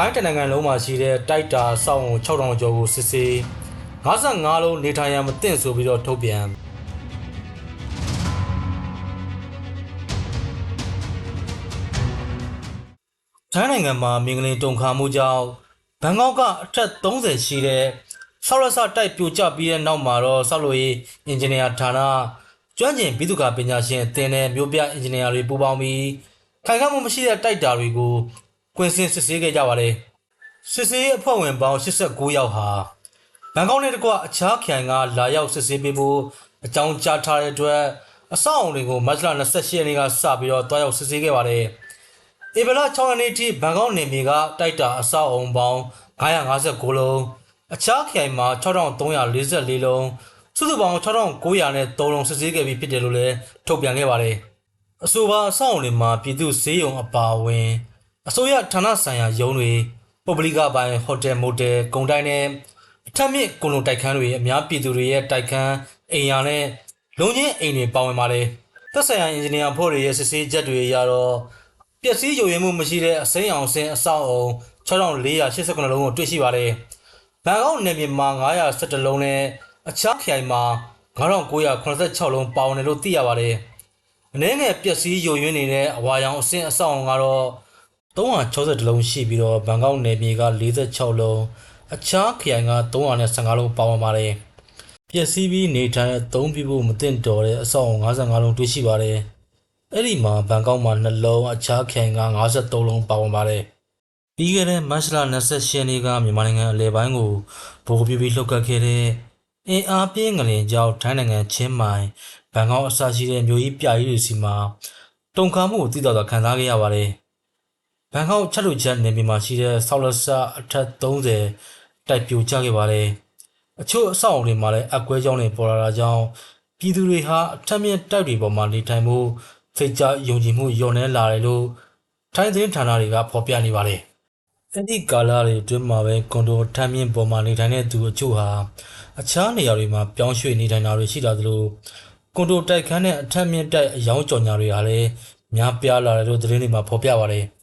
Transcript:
ထိုင်းတနိုင်ငံလုံးမှာရှိတဲ့တိုက်တာစောင့်6000ကျော်ကိုစစ်ဆေး55လုံးနေထိုင်ရန်မသင့်ဆိုပြီးတော့ထုတ်ပြန်ထိုင်းနိုင်ငံမှာမင်္ဂလင်တုံခါမှုကြောင့်ဘန်ကောက်ကအထက်30ရှိတဲ့ဆောက်ရဆတိုက်ပြိုကျပြီးတဲ့နောက်မှာတော့ဆောက်လုပ်ရေးအင်ဂျင်နီယာဌာနကျွမ်းကျင်ပြည်သူ့ကာပညာရှင်အသင်းနဲ့မြို့ပြအင်ဂျင်နီယာတွေပူးပေါင်းပြီးခိုင်ခံ့မှုမရှိတဲ့တိုက်တာတွေကို ကွင်းစင်စစ်ဆေးခဲ့ကြပါတယ်။စစ်ဆေးရေးအဖွဲ့ဝင်ပေါင်း89ယောက်ဟာဘန်ကောက်နဲ့တကွအခြားခရိုင်ကလာရောက်စစ်ဆေးပေးဖို့အကြောင်းကြားထားတဲ့အတွက်အဆောက်အုံတွေကိုမတ်လ28ရက်နေ့ကစပြီးတော့တွားရောက်စစ်ဆေးခဲ့ပါတယ်။ဧပြီလ6ရက်နေ့ထိဘန်ကောက်နယ်မြေကတိုက်တာအဆောက်အုံပေါင်း959လုံးအခြားခရိုင်မှာ6344လုံးစုစုပေါင်း6900နဲ့3လုံးစစ်ဆေးခဲ့ပြီးဖြစ်တယ်လို့လည်းထုတ်ပြန်ခဲ့ပါတယ်။အဆိုပါအဆောက်အုံတွေမှာပြည်သူ့ဈေးရုံအပါအဝင် အစိုးရဌာနဆိုင်ရာရုံးတွေပုဂ္ဂလိကပိုင်းဟိုတယ်မိုတယ်ကုန်တိုင်းနဲ့အထက်မြင့်ကုန်လုံးတိုက်ခန်းတွေအများပြည်သူတွေရဲ့တိုက်ခန်းအိမ်ယာနဲ့လုံချင်းအိမ်တွေပါဝင်ပါတယ်သက်ဆိုင်ရာအင်ဂျင်နီယာဖွဲ့တွေရဲ့စစ်ဆေးချက်တွေအရတော့ပျက်စီးယိုယွင်းမှုမရှိတဲ့အစိမ်းအောင်စင်အဆောက်အုံ6489လုံးကိုတွေ့ရှိပါတယ်ဘန်ကောက်နယ်မြေမှာ917လုံးနဲ့အခြားခရိုင်မှာ9986လုံးပါဝင်တယ်လို့သိရပါတယ်အနည်းငယ်ပျက်စီးယိုယွင်းနေတဲ့အဝါရောင်အဆင့်အဆောက်အုံကတော့ 360လုံးရှိပြီးတော့ဘန်ကောက်နယ်မြေက46လုံးအခြားခရိုင်က315လုံးပါဝင်ပါတယ်ပျက်စီးပြီးနေထိုင်အသုံးပြုဖို့မသင့်တော်တဲ့အဆောက်အုံ55လုံးတွေ့ရှိပါတယ်အဲ့ဒီမှာဘန်ကောက်မှာ2လုံးအခြားခရိုင်က53လုံးပါဝင်ပါတယ်ပြီးခဲ့တဲ့မတ်လ28ရက်နေ့ကမြန်မာနိုင်ငံအလဲပိုင်းကိုဗိုလ်ပြပြီးလှုပ်ခတ်ခဲ့တဲ့အင်အားပြင်းငလင်ကြောင့်ထိုင်းနိုင်ငံချင်းမိုင်ဘန်ကောက်အစရှိတဲ့မြို့ကြီးပြကြီးတွေစီမှာတုန်ခါမှုကိုသိတော်တော်ခံစားခဲ့ရပါတယ် ဘန်ကောက်ချက်လူချက်နယ်မြေမှာရှိတဲ့ဆောက်လက်ဆအထက်30တိုက်ပြိုကျခဲ့ပါတယ်။အချို့အဆောက်အုံတွေမှာလည်းအကွဲကြောင်းတွေပေါ်လာတာကြောင့်ပြည်သူတွေဟာအထက်မြင့်တိုက်တွေပေါ်မှာနေထိုင်မှုဖိတ်ကြားယုံကြည်မှုညှော့နှဲလာတယ်လို့ထိုင်းသတင်းဌာနတွေကဖော်ပြနေပါတယ်။အဲ့ဒီကာလတွေအတွင်းမှာပဲကွန်ဒိုထမ်းမြင့်ပေါ်မှာနေထိုင်တဲ့သူအချို့ဟာအခြားနေရာတွေမှာပြောင်းရွှေ့နေထိုင်တာတွေရှိတာသလိုကွန်ဒိုတိုက်ခန်းနဲ့အထက်မြင့်တိုက်အယောင်ကြော်ညာတွေဟာလည်းများပြားလာတယ်လို့သတင်းတွေမှာဖော်ပြပါတယ်။